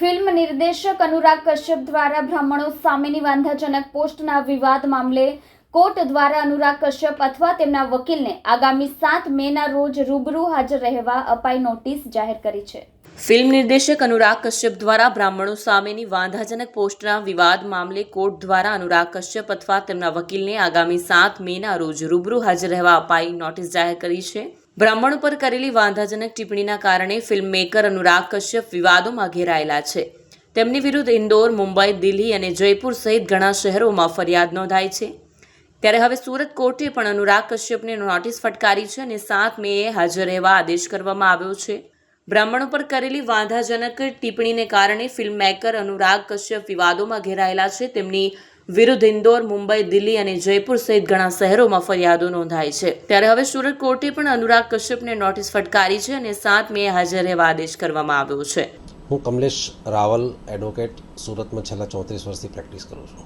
Film નિર્દેશક અનુરાગ કશ્યપ દ્વારા બ્રાહ્મણો સામેની વાંધાજનક પોસ્ટના વિવાદ મામલે કોર્ટ દ્વારા અનુરાગ કશ્યપ અથવા તેમના વકીલને આગામી સાત મેના રોજ રૂબરૂ હાજર રહેવા અપાઈ નોટિસ જાહેર કરી છે. ફિલ્મ નિર્દેશક અનુરાગ કશ્યપ દ્વારા બ્રાહ્મણો સામેની વાંધાજનક પોસ્ટના વિવાદ મામલે કોર્ટ દ્વારા અનુરાગ કશ્યપ અથવા તેમના વકીલને આગામી સાત મેના રોજ રૂબરૂ હાજર રહેવા અપાઈ નોટિસ જાહેર કરી છે. બ્રાહ્મણો પર કરેલી વાંધાજનક ટિપ્પણીના કારણે ફિલ્મ મેકર અનુરાગ કશ્યપ વિવાદોમાં ઘેરાયેલા છે. તેમની વિરુદ્ધ ઇન્દોર, મુંબઈ, દિલ્હી અને જયપુર સહિત ઘણા શહેરોમાં ફરિયાદ નોંધાઈ છે. ત્યારે હવે સુરત કોર્ટે પણ અનુરાગ કશ્યપને નોટિસ ફટકારી છે અને સાત મેએ હાજર રહેવા આદેશ કરવામાં આવ્યો છે. બ્રાહ્મણો પર કરેલી વાંધાજનક ટિપ્પણીને કારણે ફિલ્મ મેકર અનુરાગ કશ્યપ વિવાદોમાં ઘેરાયેલા છે. તેમની વિરુદ્ધ ઇન્દોર, મુંબઈ, દિલ્હી અને જયપુર સહિત ઘણા શહેરોમાં ફરિયાદો નોંધાઈ છે. ત્યારે હવે સુરત કોર્ટે પણ અનુરાગ કશ્યપને નોટિસ ફટકારી છે અને સાત મે હાજર રહેવા આદેશ કરવામાં આવ્યો છે. હું કમલેશ રાવલ એડવોકેટ સુરતમાં છેલ્લા ચોત્રીસ વર્ષથી પ્રેક્ટિસ કરું છું.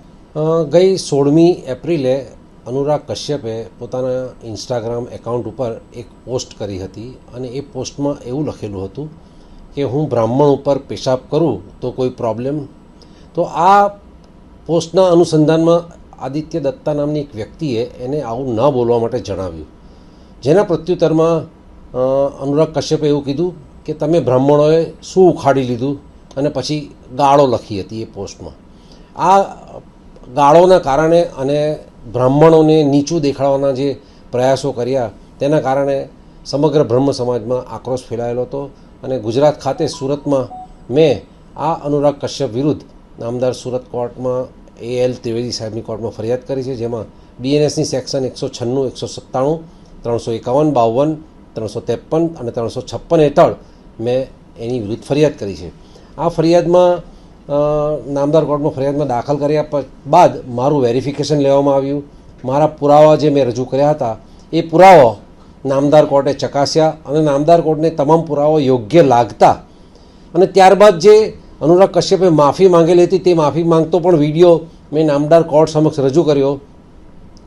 ગઈ સોળમી એપ્રિલે અનુરાગ કશ્યપે પોતાના ઇન્સ્ટાગ્રામ એકાઉન્ટ ઉપર એક પોસ્ટ કરી હતી અને એ પોસ્ટમાં એવું લખેલું હતું કે હું બ્રાહ્મણ ઉપર પેશાબ કરું તો કોઈ પ્રોબ્લેમ? તો આ પોસ્ટના અનુસંધાનમાં આદિત્ય દત્તા નામની એક વ્યક્તિએ એને આવું ન બોલવા માટે જણાવ્યું. જેના પ્રત્યુત્તરમાં અનુરાગ કશ્યપે એવું કીધું કે તમે બ્રાહ્મણોએ શું ઉખાડી લીધું? અને પછી ગાળો લખી હતી એ પોસ્ટમાં. આ ગાળોના કારણે અને બ્રાહ્મણોને નીચું દેખાડવાના જે પ્રયાસો કર્યા, તેના કારણે સમગ્ર બ્રહ્મ સમાજમાં આક્રોશ ફેલાયેલો હતો અને ગુજરાત ખાતે સુરતમાં મેં આ અનુરાગ કશ્યપ વિરુદ્ધ નામદાર સુરત કોર્ટમાં એ એલ ત્રિવેદી સાહેબની કોર્ટમાં ફરિયાદ કરી છે, જેમાં બીએનએસની સેક્શન એકસો છન્નું, એકસો સત્તાણું, ત્રણસો એકાવન, બાવન, ત્રણસો ત્રેપન અને ત્રણસો છપ્પન હેઠળ મેં એની વિરુદ્ધ ફરિયાદ કરી છે. આ ફરિયાદમાં નામદાર કોર્ટમાં ફરિયાદમાં દાખલ કર્યા બાદ મારું વેરિફિકેશન લેવામાં આવ્યું. મારા પુરાવા જે મેં રજૂ કર્યા હતા, એ પુરાવા નામદાર કોર્ટે ચકાસ્યા અને નામદાર કોર્ટને તમામ પુરાવા યોગ્ય લાગતા. અને ત્યારબાદ જે અનુરાગ કશ્યપે માફી માંગેલી હતી, તે માફી માંગતો પણ વીડિયો મેં નામદાર કોર્ટ સમક્ષ રજૂ કર્યો.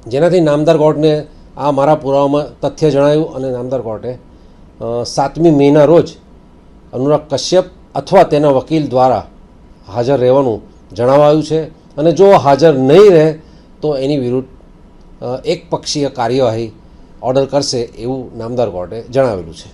જેનાથી નામદાર કોર્ટને આ મારા પુરાવામાં તથ્ય જણાયું અને નામદાર કોર્ટે સાતમી મેના રોજ અનુરાગ કશ્યપ અથવા તેના વકીલ દ્વારા હાજર રહેવાનું જણાવાયું છે. અને જો હાજર નહીં રહે, તો એની વિરુદ્ધ એકપક્ષીય એક પક્ષીય કાર્યવાહી ઓર્ડર કરશે એવું નામદાર કોર્ટે જણાવેલું છે.